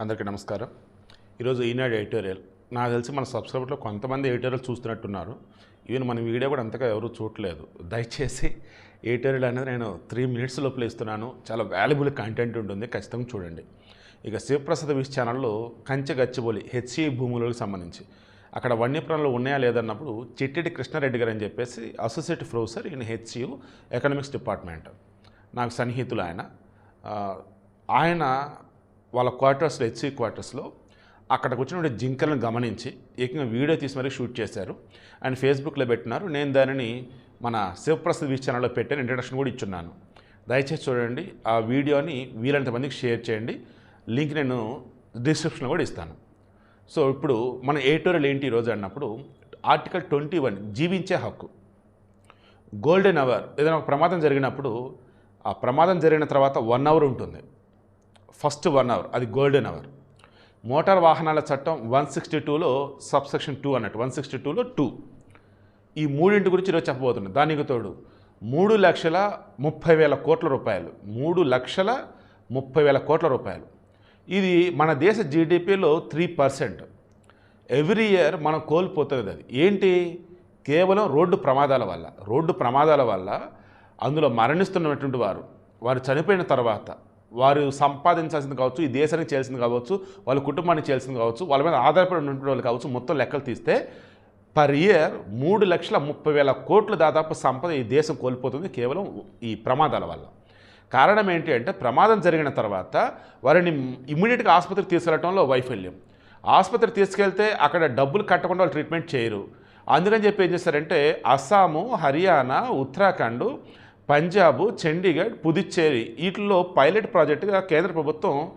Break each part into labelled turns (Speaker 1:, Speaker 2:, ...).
Speaker 1: అందరికీ నమస్కారం. ఈరోజు ఈనాడు ఎడిటోరియల్. నాకు తెలిసి మన సబ్స్క్రైబర్లో కొంతమంది ఎడిటోరియల్ చూస్తున్నట్టున్నారు. ఈవెన్ మన వీడియో కూడా అంతగా ఎవరు చూడలేదు. దయచేసి ఎడిటోరియల్ అనేది నేను త్రీ మినిట్స్ లోపల ఇస్తున్నాను. చాలా వాల్యుబుల్ కంటెంట్ ఉంటుంది. ఖచ్చితంగా చూడండి. ఇక శివప్రసాద్ విష్ ఛానల్లో కంచె గచ్చిబోలి హెచ్సి భూములకు సంబంధించి. అక్కడ వన్యప్రాణులు ఉన్నాయా లేదన్నప్పుడు చిట్టిడి కృష్ణారెడ్డి గారు అని చెప్పేసి associate professor in HCU economics department. నాకు సన్నిహితులు ఆయన. ఆయన వాళ్ళ క్వార్టర్స్లో హెచ్సి క్వార్టర్స్లో అక్కడికి వచ్చిన జింకలను గమనించి ఏకంగా వీడియో తీసి మరీ షూట్ చేశారు. అండ్ ఫేస్బుక్లో పెట్టినారు. నేను దానిని మన శివప్రసాద్ వీచ్ ఛానల్లో పెట్టాను. ఇంట్రడక్షన్ కూడా ఇచ్చున్నాను. దయచేసి చూడండి. ఆ వీడియోని వీలైనంత మందికి షేర్ చేయండి. లింక్ నేను డిస్క్రిప్షన్లో కూడా ఇస్తాను. సో ఇప్పుడు మన ఎడిటోరియల్ ఏంటి ఈరోజు అన్నప్పుడు ఆర్టికల్ ట్వంటీ వన్ జీవించే హక్కు. గోల్డెన్ అవర్ ఏదైనా ఒక ప్రమాదం జరిగినప్పుడు ఆ ప్రమాదం జరిగిన తర్వాత వన్ అవర్ ఉంటుంది. ఫస్ట్ వన్ అవర్ అది గోల్డెన్ అవర్. మోటార్ వాహనాల చట్టం వన్ సిక్స్టీ టూలో సబ్సెక్షన్ టూ అన్నట్టు వన్ సిక్స్టీ టూలో టూ. ఈ మూడింటి గురించి ఈరోజు చెప్పబోతున్నాను. దానికి తోడు మూడు లక్షల ముప్పై వేల కోట్ల రూపాయలు మూడు లక్షల ముప్పై వేల కోట్ల రూపాయలు. ఇది మన దేశ జీడిపిలో త్రీ పర్సెంట్ ఎవ్రీ ఇయర్ మనం కోల్పోతున్నది అది. ఏంటి? కేవలం రోడ్డు ప్రమాదాల వల్ల రోడ్డు ప్రమాదాల వల్ల అందులో మరణిస్తున్నటువంటి వారు వారు చనిపోయిన తర్వాత వారు సంపాదించాల్సింది కావచ్చు ఈ దేశానికి చేయాల్సింది కావచ్చు వాళ్ళ కుటుంబానికి చేయాల్సింది కావచ్చు వాళ్ళ మీద ఆధారపడి ఉన్నటువంటి వాళ్ళు కావచ్చు మొత్తం లెక్కలు తీస్తే పర్ ఇయర్ మూడు లక్షల ముప్పై వేల కోట్ల దాదాపు సంపద ఈ దేశం కోల్పోతుంది కేవలం ఈ ప్రమాదాల వల్ల. కారణం ఏంటి అంటే ప్రమాదం జరిగిన తర్వాత వారిని ఇమ్మీడియట్గా ఆసుపత్రికి తీసుకెళ్ళడంలో వైఫల్యం. ఆసుపత్రికి తీసుకెళ్తే అక్కడ డబ్బులు కట్టకుండా వాళ్ళు ట్రీట్మెంట్ చేయరు. అందుకని చెప్పి ఏం చేస్తారంటే అస్సాము హర్యానా ఉత్తరాఖండ్ పంజాబ్ చండీగఢ్ పుదుచ్చేరి వీటిల్లో పైలట్ ప్రాజెక్టుగా కేంద్ర ప్రభుత్వం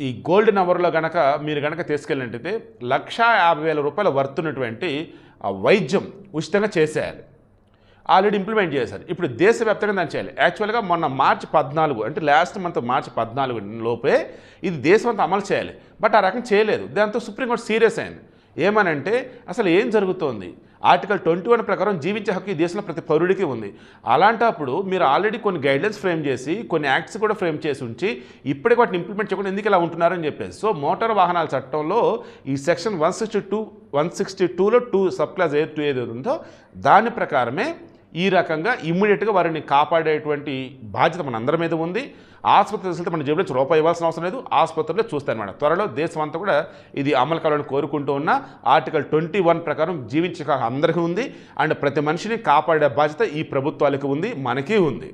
Speaker 1: ఈ గోల్డెన్ అవర్లో గనక మీరు గనక తీసుకెళ్ళినట్టయితే లక్షా యాభై వేల రూపాయల వర్తున్నటువంటి ఆ వైద్యం ఉచితంగా చేసేయాలి. ఆల్రెడీ ఇంప్లిమెంట్ చేశారు. ఇప్పుడు దేశవ్యాప్తంగా దాన్ని చేయాలి. యాక్చువల్గా మొన్న మార్చి పద్నాలుగు అంటే లాస్ట్ మంత్ మార్చి పద్నాలుగు లోపే ఇది దేశమంతా అమలు చేయాలి. బట్ ఆ రకం చేయలేదు. దాంతో సుప్రీంకోర్టు సీరియస్ అయింది. ఏమనంటే అసలు ఏం జరుగుతోంది? ఆర్టికల్ ట్వంటీ వన్ ప్రకారం జీవించే హక్కు ఈ దేశంలో ప్రతి పౌరుడికి ఉంది. అలాంటప్పుడు మీరు ఆల్రెడీ కొన్ని గైడ్లైన్స్ ఫ్రేమ్ చేసి కొన్ని యాక్ట్స్ కూడా ఫ్రేమ్ చేసి ఉంచి ఇప్పటికి వాటిని ఇంప్లిమెంట్ చేయకుండా ఎందుకు ఇలా ఉంటున్నారని చెప్పేసి. సో మోటార్ వాహనాల చట్టంలో ఈ section one sixty two one sixty టూలో two sub class A two ఏది ఉందో దాని ప్రకారమే ఈ రకంగా ఇమ్మీడియట్గా వారిని కాపాడేటువంటి బాధ్యత మన అందరి మీద ఉంది. ఆసుపత్రి తీసుకెళ్తే మన జేబులో రూపాయి ఇవ్వాల్సిన అవసరం లేదు. ఆసుపత్రిలో చూస్తాను మేడం. త్వరలో దేశం అంతా కూడా ఇది అమలు కావాలని కోరుకుంటూ ఉన్న ఆర్టికల్ ట్వంటీ వన్ ప్రకారం జీవించక అందరికీ ఉంది. అండ్ ప్రతి మనిషిని కాపాడే బాధ్యత ఈ ప్రభుత్వాలకు ఉంది మనకి ఉంది.